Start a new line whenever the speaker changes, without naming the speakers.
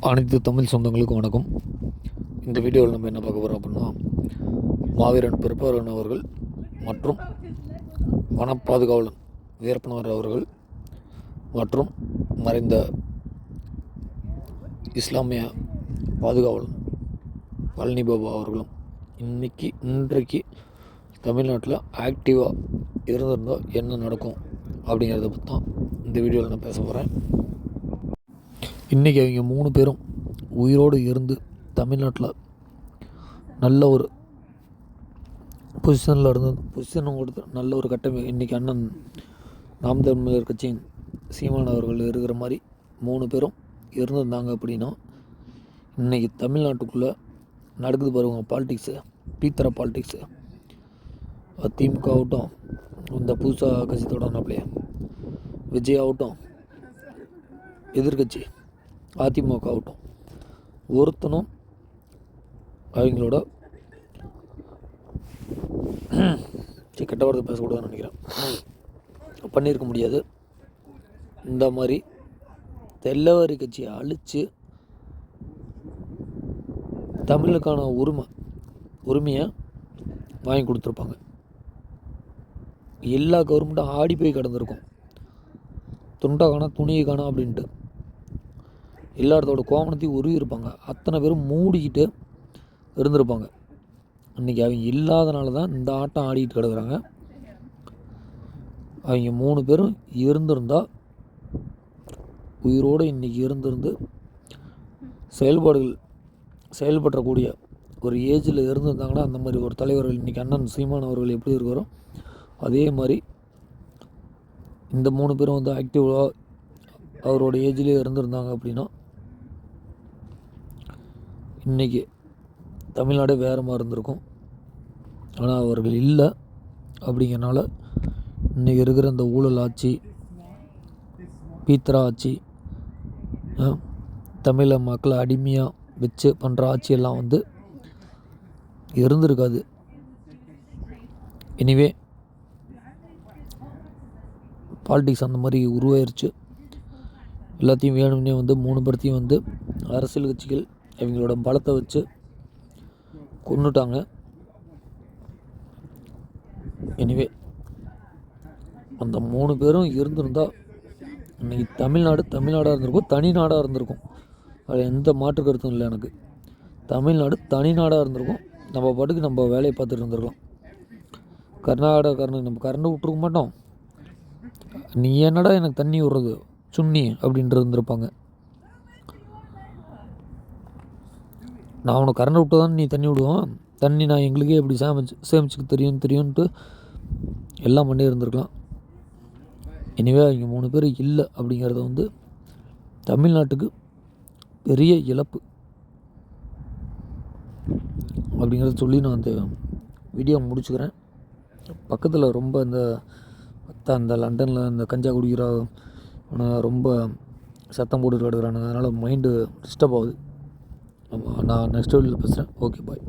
அனைத்து தமிழ் சொந்தங்களுக்கும் வணக்கம். இந்த வீடியோவில் நம்ம என்ன பார்க்க போகிறோம் அப்படின்னா மாவீரன் பிறப்பவரன் அவர்கள் மற்றும் வன பாதுகாவலன் வீரப்பனவர் அவர்கள் மற்றும் மறைந்த இஸ்லாமிய பாதுகாவலன் பழனி பாபா அவர்களும் இன்னைக்கு இன்றைக்கு தமிழ்நாட்டில் ஆக்டிவாக இருந்திருந்தால் என்ன நடக்கும் அப்படிங்கிறத பற்றி தான் இந்த வீடியோவில் நான் பேச போகிறேன் இன்றைக்கி அவங்க மூணு பேரும் உயிரோடு இருந்து தமிழ்நாட்டில் நல்ல ஒரு பொசிஷனில் இருந்து பொசிஷனும் கொடுத்து நல்ல ஒரு கட்டமை இன்றைக்கி அண்ணன் நாம் தமிழர் கட்சியின் சீமான் அவர்கள் இருக்கிற மாதிரி மூணு பேரும் இருந்திருந்தாங்க அப்படின்னா இன்றைக்கி தமிழ்நாட்டுக்குள்ளே நடக்குது பாருங்க பாலிட்டிக்ஸு பீத்தர பாலிட்டிக்ஸு திமுக ஆகட்டும் இந்த புதுசாக கட்சி தொடங்கினாப்லையே. விஜய் ஆகட்டும் எதிர்கட்சி அதிமுக ஆகட்டும். ஒருத்தனும் அவங்களோட சரி கெட்ட வார்த்தை பேசக்கூடாதுன்னு நினைக்கிறேன். பண்ணியிருக்க முடியாது. இந்த மாதிரி தெல்லவாரி கட்சியை அழித்து தமிழுக்கான உரிமை உரிமையை வாங்கி கொடுத்துருப்பாங்க. எல்லா கவர்மெண்ட்டும் ஆடி போய் கிடந்திருக்கும். துண்டை காணா துணியை காணா அப்படின்ட்டு. எல்லா இடத்தோட கோமணத்தையும் உருவி இருப்பாங்க அத்தனை பேரும் மூடிக்கிட்டு இருந்திருப்பாங்க. இன்றைக்கி அவங்க இல்லாதனால தான் இந்த ஆட்டம் ஆடிக்கிட்டு கிடக்குறாங்க. அவங்க மூணு பேரும் இருந்திருந்தா உயிரோடு இன்றைக்கி இருந்திருந்து செயல்பாடுகள் செயல்பற்றக்கூடிய ஒரு ஏஜில் இருந்திருந்தாங்கன்னா அந்த மாதிரி ஒரு தலைவர்கள் இன்றைக்கி அண்ணன் சீமான் அவர்கள் எப்படி இருக்கிறோம் அதே மாதிரி இந்த மூணு பேரும் வந்து ஆக்டிவாக அவரோட ஏஜ்லேயே இருந்திருந்தாங்க அப்படின்னா இன்றைக்கி தமிழ்நாடே வேறு மாதிரி இருந்திருக்கும். ஆனால் அவர்கள் இல்லை அப்படிங்கிறனால இன்றைக்கி இருக்கிற இந்த ஊழல் ஆட்சி பீத்ரா ஆட்சி தமிழை தமிழ மக்களை அடிமையாக வச்சு பண்ணுற ஆட்சியெல்லாம் வந்து இருந்திருக்காது. எனிவே பாலிடிக்ஸ் அந்த மாதிரி உருவாயிருச்சு. எல்லாத்தையும் வேணும்னே வந்து மூணு பேர்த்தையும் வந்து அரசியல் கட்சிகள் இவங்களோட பலத்தை வச்சு கொண்டுட்டாங்க எனிவே அந்த மூணு பேரும் இருந்திருந்தால் இன்றைக்கி தமிழ்நாடு தமிழ்நாடாக இருந்திருக்கும் தனி நாடாக இருந்திருக்கும். அது எந்த மாற்று கருத்தும் இல்லை எனக்கு. தமிழ்நாடு தனி நாடாக இருந்திருக்கும். நம்ம பாட்டுக்கு நம்ம வேலையை பார்த்துட்டு இருந்திருக்கலாம். கர்நாடகாரனுக்கு நம்ம கரண்ட் விட்ருக்க மாட்டோம். நீ என்னடா எனக்கு தண்ணி விடுறது? சுண்ணி அப்படின்ட்டு இருந்திருப்பாங்க. நான் உனக்கு கரண்ட் விட்டு தான் நீ தண்ணி விடுவான் தண்ணி நான் எங்களுக்கே எப்படி சேமிச்சு சேமிச்சுக்க தெரியும் தெரியும்ன்ட்டு எல்லாம் பண்ணி இருந்திருக்கலாம். எனிவே அவங்க மூணு பேர் இல்லை அப்படிங்கிறத வந்து தமிழ்நாட்டுக்கு பெரிய இழப்பு. அப்படிங்கிறத சொல்லி நான் அந்த வீடியோ முடிச்சுக்கிறேன். பக்கத்தில் ரொம்ப இந்த அத்தா இந்த லண்டனில் இந்த கஞ்சா குடிக்கிற அவனை ரொம்ப சத்தம் போட்டு கிடக்குறானுங்க. அதனால் மைண்டு டிஸ்டர்ப் ஆகுது. ஆமாம் நான் நெக்ஸ்ட் வீடியோவில் பேசுகிறேன் ஓகே பாய்